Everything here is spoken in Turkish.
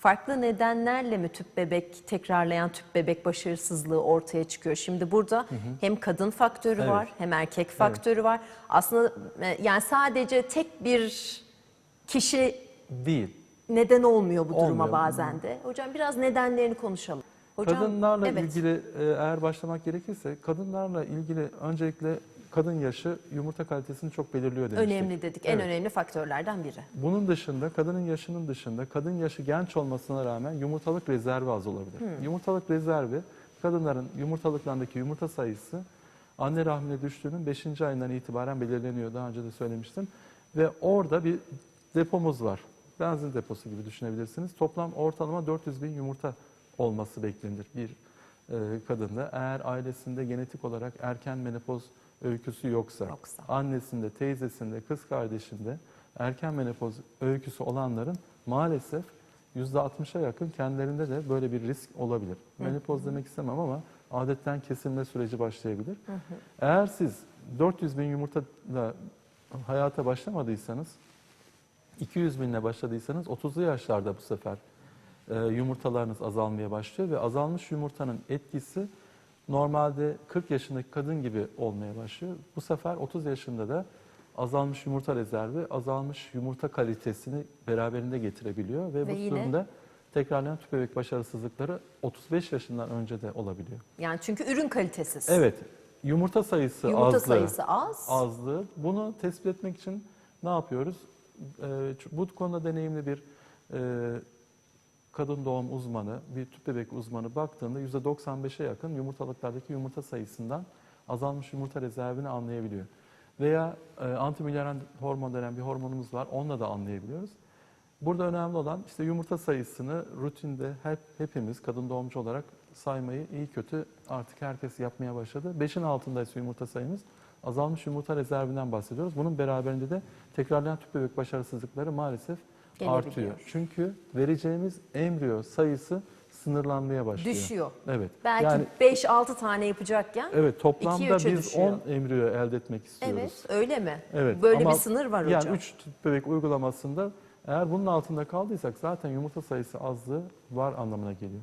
Farklı nedenlerle mi tüp bebek tekrarlayan tüp bebek başarısızlığı ortaya çıkıyor? Şimdi burada hem kadın faktörü Evet. var hem erkek faktörü var. Aslında e, yani sadece tek bir kişi Değil. neden olmuyor bu duruma Olmuyor. bazen de. Hocam biraz nedenlerini konuşalım. Hocam, Kadınlarla evet. ilgili e, eğer başlamak gerekirse kadınlarla ilgili öncelikle kadın yaşı yumurta kalitesini çok belirliyor demiştik. önemli dedik. En Evet. önemli faktörlerden biri. Bunun dışında kadının yaşının dışında kadın yaşı genç olmasına rağmen yumurtalık rezervi az olabilir. Yumurtalık rezervi kadınların yumurtalıklarındaki yumurta sayısı anne rahmine düştüğünün 5. ayından itibaren belirleniyor. Daha önce de söylemiştim. Ve orada bir depomuz var. Benzin deposu gibi düşünebilirsiniz. Toplam ortalama 400 bin yumurta olması beklenir bir kadında. Eğer ailesinde genetik olarak erken menopoz öyküsü yoksa, Yoksa. annesinde, teyzesinde, kız kardeşinde erken menopoz öyküsü olanların maalesef %60'a yakın kendilerinde de böyle bir risk olabilir. Menopoz demek istemem ama adetten kesilme süreci başlayabilir. Eğer siz 400 bin yumurtayla hayata başlamadıysanız, 200 binle başladıysanız 30'lu yaşlarda bu sefer e, yumurtalarınız azalmaya başlıyor ve azalmış yumurtanın etkisi normalde 40 yaşındaki kadın gibi olmaya başlıyor. Bu sefer 30 yaşında da azalmış yumurta rezervi, azalmış yumurta kalitesini beraberinde getirebiliyor ve, Ve bu yine- durumda tekrarlayan tüp bebek başarısızlıkları 35 yaşından önce de olabiliyor. Yani çünkü ürün kalitesiz. Evet, yumurta sayısı Yumurta azlığı sayısı az. azlığı. Bunu tespit etmek için ne yapıyoruz? Ee, bu konuda deneyimli bir e, kadın doğum uzmanı, bir tüp bebek uzmanı baktığında %95'e yakın yumurtalıklardaki yumurta sayısından azalmış yumurta rezervini anlayabiliyor. Veya e, antimülleren hormon denen bir hormonumuz var, onunla da anlayabiliyoruz. Burada önemli olan işte yumurta sayısını rutinde hep hepimiz kadın doğumcu olarak saymayı iyi kötü artık herkes yapmaya başladı. 5'in altındaysa yumurta sayımız azalmış yumurta rezervinden bahsediyoruz. Bunun beraberinde de tekrarlayan tüp bebek başarısızlıkları maalesef. Artıyor. Çünkü vereceğimiz embriyo sayısı sınırlanmaya başlıyor. Düşüyor. Evet. Belki yani 5-6 tane yapacakken evet toplamda biz düşüyor. 10 embriyo elde etmek istiyoruz. Evet, öyle mi? Evet. Böyle ama bir sınır var hocam. Yani 3 tüp bebek uygulamasında eğer bunun altında kaldıysak zaten yumurta sayısı azlığı var anlamına geliyor.